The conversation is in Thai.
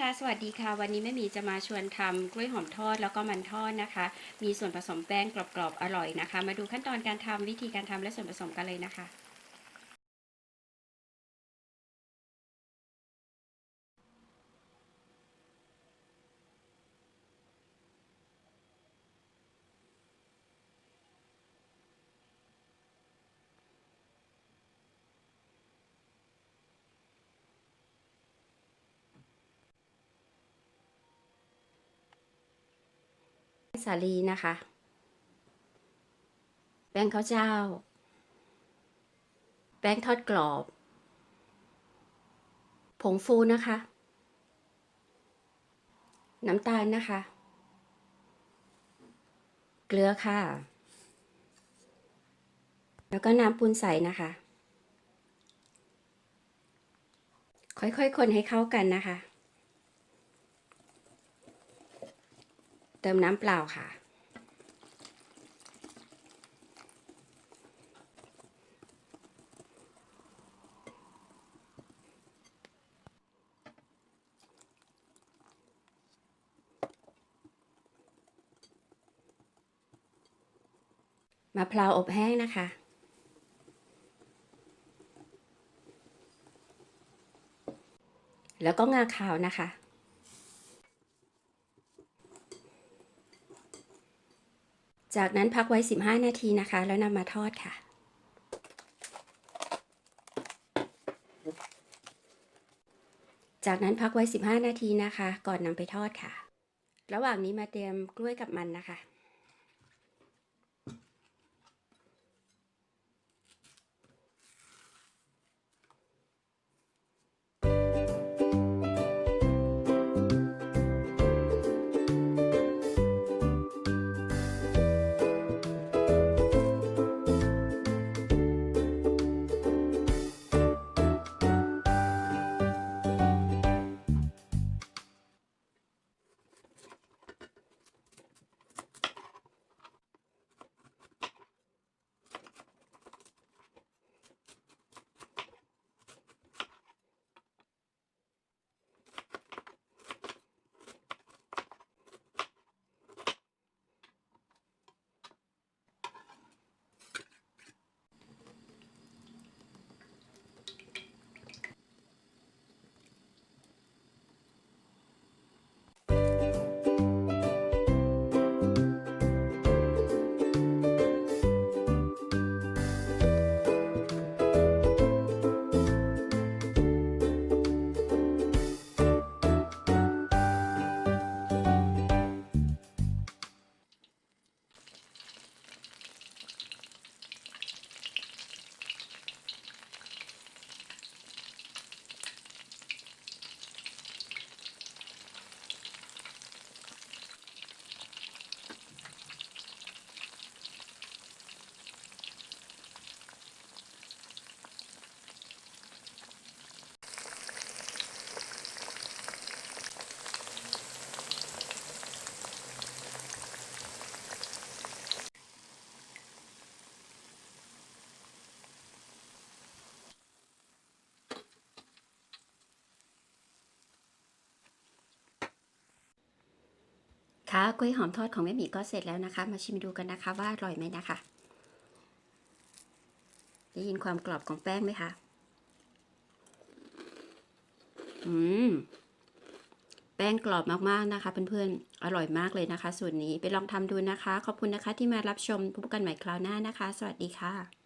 ค่ะสวัสดีค่ะ วันนี้แม่หมีจะมาชวนทำกล้วยหอมทอดแล้วก็มันทอดนะคะ มีส่วนผสมแป้งกรอบๆอร่อยนะคะ มาดูขั้นตอนการทำวิธีการทำและส่วนผสมกันเลยนะคะ สาลีนะคะ แป้งข้าวเจ้า แป้งทอดกรอบ ผงฟูนะคะ น้ำตาลนะคะ เกลือค่ะ แล้วก็น้ำปูนใสนะคะ ค่อยๆ คนให้เข้ากันนะคะ เติมน้ำเปล่าค่ะ มะพร้าวอบแห้งนะคะแล้วก็งาขาวนะคะ จากนั้นพักไว้ 15 นาทีนะคะ แล้วนำมาทอดค่ะ จากนั้นพักไว้ 15 นาทีนะคะ ก่อนนำไปทอดค่ะ ระหว่างนี้มาเตรียมกล้วยกับมันนะคะ ค่ะกล้วยหอมทอดของแม่หมีก็เสร็จแล้วนะคะ มาชิมดูกันนะคะ ว่าอร่อยไหมนะคะได้ยินความกรอบของแป้งไหมคะ อืม แป้งกรอบมากๆนะคะ เพื่อนๆ อร่อยมากเลยนะคะ สูตรนี้ไปลองทำดูนะคะ ขอบคุณนะคะที่มารับชมพบกันใหม่คราวหน้านะคะ สวัสดีค่ะ